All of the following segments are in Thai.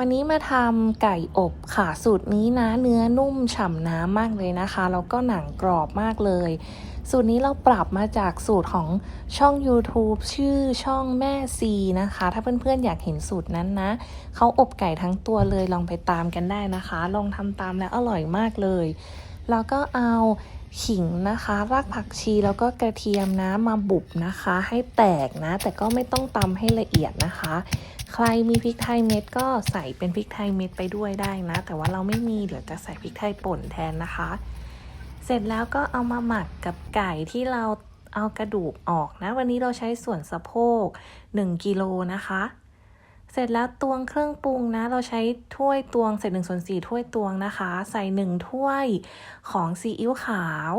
วันนี้มาทำไก่อบค่ะสูตรนี้นะเนื้อนุ่มฉ่ำน้ำมากเลยนะคะแล้วก็หนังกรอบมากเลย สูตรนี้เราปรับมาจากสูตรของช่อง YouTube ชื่อช่องแม่ซีนะคะ ถ้าเพื่อนๆอยากเห็นสูตรนั้นนะเขาอบไก่ทั้งตัวเลยลองไปตามกันได้นะคะ ลองทำตามแล้วอร่อยมากเลย แล้วก็เอาขิงนะคะรากผักชีแล้วก็กระเทียมนะมาบุบนะคะ ให้แตกนะ แต่ก็ไม่ต้องตำให้ละเอียดนะคะ ใครมีพริกไทยเม็ดก็ใส่เป็นพริกไทยเม็ดไปด้วยได้นะ แต่ว่าเราไม่มีเดี๋ยวจะใส่พริกไทยป่นแทนนะคะ เสร็จแล้วก็เอามาหมักกับไก่ที่เราเอากระดูกออกนะ วันนี้เราใช้ส่วนสะโพก1กิโลนะคะ เสร็จแล้วตวงเครื่องปรุงนะ เราใช้ถ้วยตวงเศษหนึ่งส่วนสี่ถ้วยตวงนะคะ ใส่หนึ่งถ้วยของซีอิ๊วขาว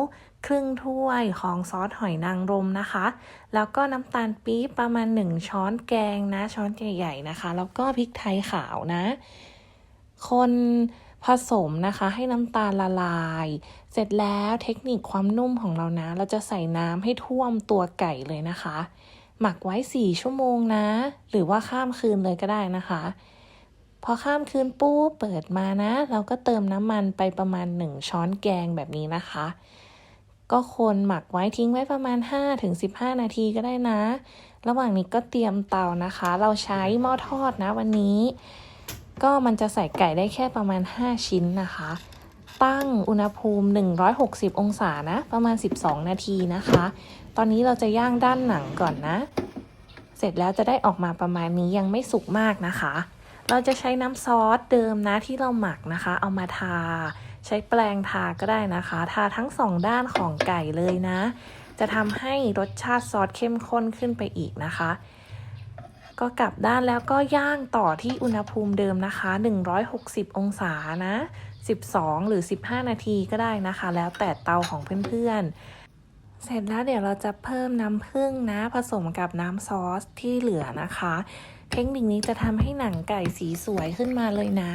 ครึ่งถ้วยของซอสหอยนางรมนะคะ แล้วก็น้ำตาลปี๊บประมาณ1ช้อนแกงนะ ช้อนใหญ่ๆนะคะ แล้วก็พริกไทยขาวนะ คนผสมนะคะให้น้ำตาลละลาย เสร็จแล้วเทคนิคความนุ่มของเรานะ เราจะใส่น้ำให้ท่วมตัวไก่เลยนะคะ หมักไว้ 4 ชั่วโมงนะ หรือว่าข้ามคืนเลยก็ได้นะคะ พอข้ามคืนปุ๊บเปิดมานะ เราก็เติมน้ำมันไปประมาณ 1 ช้อนแกงแบบนี้นะคะ ก็คนหมักไว้ทิ้งไว้ประมาณ 5-15 นาทีก็ได้นะ ระหว่างนี้ก็เตรียมเตานะคะ เราใช้หม้อทอดนะวันนี้ ก็มันจะใส่ไก่ได้แค่ประมาณ 5 ชิ้นนะคะ ตั้งอุณหภูมิ 160 องศานะ ประมาณ 12 นาทีนะคะ ตอนนี้เราจะย่างด้านหนังก่อนนะ เสร็จแล้วจะได้ออกมาประมาณนี้ยังไม่สุกมากนะคะ เราจะใช้น้ำซอสเดิมนะที่เราหมักนะคะ เอามาทา ใช้แปรงทาก็ได้นะคะ ทาทั้งสองด้านของไก่เลยนะ จะทำให้รสชาติซอสเข้มข้นขึ้นไปอีกนะคะก็กลับด้านแล้วก็ย่างต่อที่อุณหภูมิเดิมนะคะ 160 องศานะ 12 หรือ 15 นาทีก็ได้นะคะ แล้วแต่เตาของเพื่อนๆ เสร็จแล้วเดี๋ยวเราจะเพิ่มน้ำผึ้งนะ ผสมกับน้ำซอสที่เหลือนะคะ เทคนิคนี้จะทำให้หนังไก่สีสวยขึ้นมาเลยนะ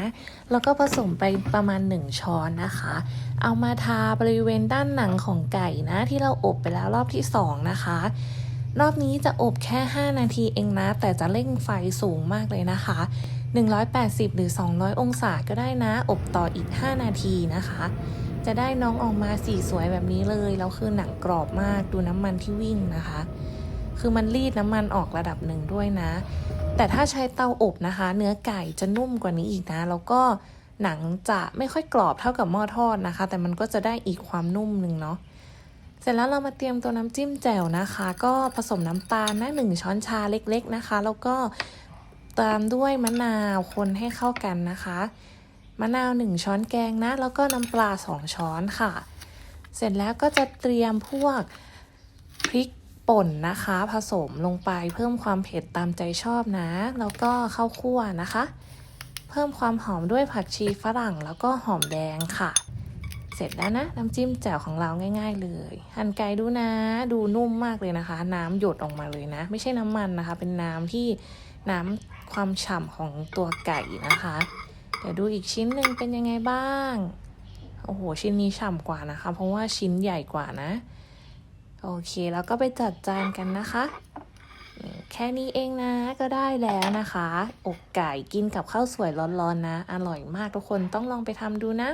แล้วก็ผสมไปประมาณ 1 ช้อนนะคะ เอามาทาบริเวณด้านหนังของไก่นะ ที่เราอบไปแล้วรอบที่ 2 นะคะรอบนี้จะอบแค่ 5 นาทีเองนะ แต่จะเร่งไฟสูงมากเลยนะคะ 180 หรือ 200 องศาก็ได้นะ อบต่ออีก 5 นาทีนะคะ จะได้น้องออกมาสีสวยแบบนี้เลย แล้วคือหนังกรอบมากดูน้ำมันที่วิ่งนะคะ คือมันรีดน้ำมันออกระดับหนึ่งด้วยนะ แต่ถ้าใช้เตาอบนะคะ เนื้อไก่จะนุ่มกว่านี้อีกนะ แล้วก็หนังจะไม่ค่อยกรอบเท่ากับหม้อทอดนะคะ แต่มันก็จะได้อีกความนุ่มหนึ่งเนาะเสร็จแล้วเรามาเตรียมตัวน้ำจิ้มแจ่วนะคะ ก็ผสมน้ำตาลนะหนึ่งช้อนชาเล็ก ๆนะคะ แล้วก็ ตามด้วยมะนาวคนให้เข้ากันนะคะ มะนาวหนึ่งช้อนแกงนะ แล้วก็น้ำปลาสองช้อนค่ะ เสร็จแล้วก็จะเตรียมพวกพริกป่นนะคะ ผสมลงไปเพิ่มความเผ็ดตามใจชอบนะ แล้วก็ข้าวคั่วนะคะ เพิ่มความหอมด้วยผักชีฝรั่งแล้วก็หอมแดงค่ะ เสร็จแล้วนะน้ำจิ้มแจ่วของเราง่าย ๆ เลย หั่นไก่ดูนะ ดูนุ่มมากเลยนะคะ น้ำหยดออกมาเลยนะ ไม่ใช่น้ำมันนะคะ เป็นน้ำที่ น้ำความฉ่ำของตัวไก่นะคะ เดี๋ยวดูอีกชิ้นหนึ่งเป็นยังไงบ้าง โอ้โห ชิ้นนี้ฉ่ำกว่านะคะ เพราะว่าชิ้นใหญ่กว่านะ โอเคแล้วก็ไปจัดจานกันนะคะ แค่นี้เองนะก็ได้แล้วนะคะ อกไก่กินกับข้าวสวยร้อนๆนะ อร่อยมากทุกคนต้องลองไปทำดูนะ